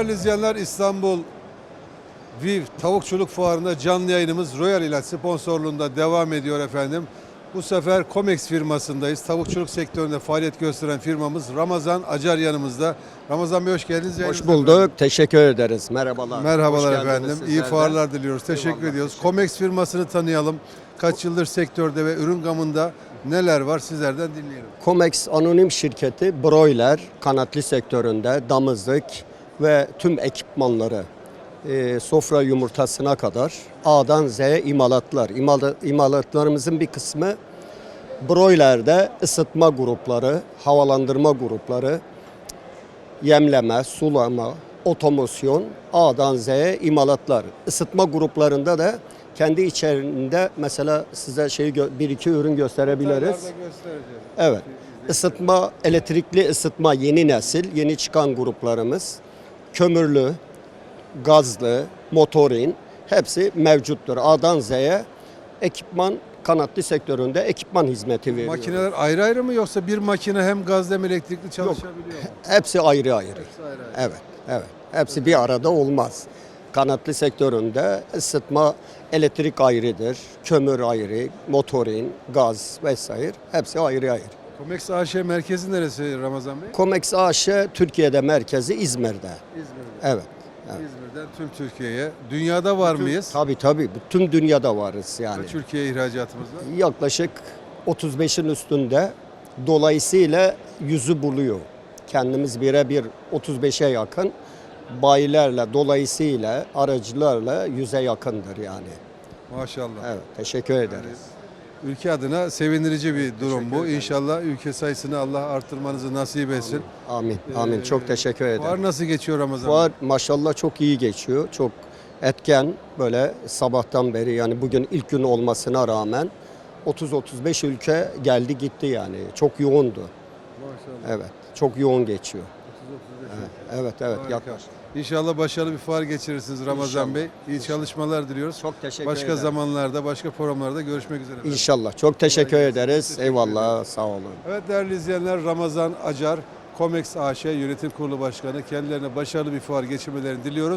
Değerli izleyenler İstanbul Viv Tavukçuluk Fuarı'nda canlı yayınımız Royal İlaç sponsorluğunda devam ediyor efendim. Bu sefer Comex firmasındayız. Tavukçuluk sektöründe faaliyet gösteren firmamız Ramazan Acar yanımızda. Ramazan Bey hoş geldiniz. Hoş bulduk. Teşekkür ederiz. Merhabalar. Merhabalar Hoş efendim. İyi fuarlar diliyoruz. Teşekkür Eyvallah, ediyoruz. teşekkür Comex firmasını tanıyalım. Kaç yıldır sektörde ve ürün gamında neler var sizlerden dinleyelim. Comex anonim şirketi broiler, kanatlı sektöründe damızlık ve tüm ekipmanları e, sofra yumurtasına kadar A'dan Z'ye imalatlar. İmala- İmalatlarımızın bir kısmı broilerde ısıtma grupları, havalandırma grupları, yemleme, sulama, otomasyon, A'dan Z'ye imalatlar. Isıtma gruplarında da kendi içerisinde mesela size şey bir iki ürün gösterebiliriz. Evet. Isıtma, elektrikli ısıtma yeni nesil, yeni çıkan gruplarımız. Kömürlü, gazlı, motorin hepsi mevcuttur. A'dan Z'ye ekipman kanatlı sektöründe ekipman hizmeti veriyor. Makineler ayrı ayrı mı yoksa bir makine hem gazlı hem elektrikli çalışabiliyor mu? Hepsi ayrı ayrı. Hepsi ayrı ayrı. Evet, evet. Hepsi bir arada olmaz. Kanatlı sektöründe ısıtma elektrik ayrıdır, kömür ayrı, motorin, gaz vesaire hepsi ayrı ayrı. Comex AŞ merkezi neresi Ramazan Bey? Comex AŞ Türkiye'de merkezi İzmir'de. İzmir'de. Evet. evet. İzmir'den tüm Türkiye'ye. Dünyada var mıyız? Tabii tabii. Tüm dünyada varız yani. Türkiye ihracatımız var. Yaklaşık 35'in üstünde dolayısıyla yüzü buluyor. Kendimiz birebir 35'e yakın bayilerle dolayısıyla aracılarla yüze yakındır yani. Maşallah. Evet teşekkür ederiz. Ülke adına sevindirici bir durum bu. İnşallah ülke sayısını Allah artırmanızı nasip etsin. Amin. Amin. Ee, Çok teşekkür ederim. Fuar nasıl geçiyor Ramazan? Fuar maşallah çok iyi geçiyor. Çok etken böyle sabahtan beri yani bugün ilk gün olmasına rağmen 30-35 ülke geldi gitti yani. Çok yoğundu. Maşallah. Evet. Çok yoğun geçiyor. Evet evet. Harika. Yaklaş. İnşallah başarılı bir fuar geçirirsiniz Ramazan İnşallah. Bey. İyi çalışmalar diliyoruz. Çok teşekkür Başka ederim. zamanlarda, başka programlarda görüşmek üzere. efendim. İnşallah. Çok teşekkür Kolay ederiz. Teşekkür Eyvallah. Sağ olun. Evet değerli izleyenler Ramazan Acar, Comex AŞ Yönetim Kurulu Başkanı. Kendilerine başarılı bir fuar geçirmelerini diliyoruz.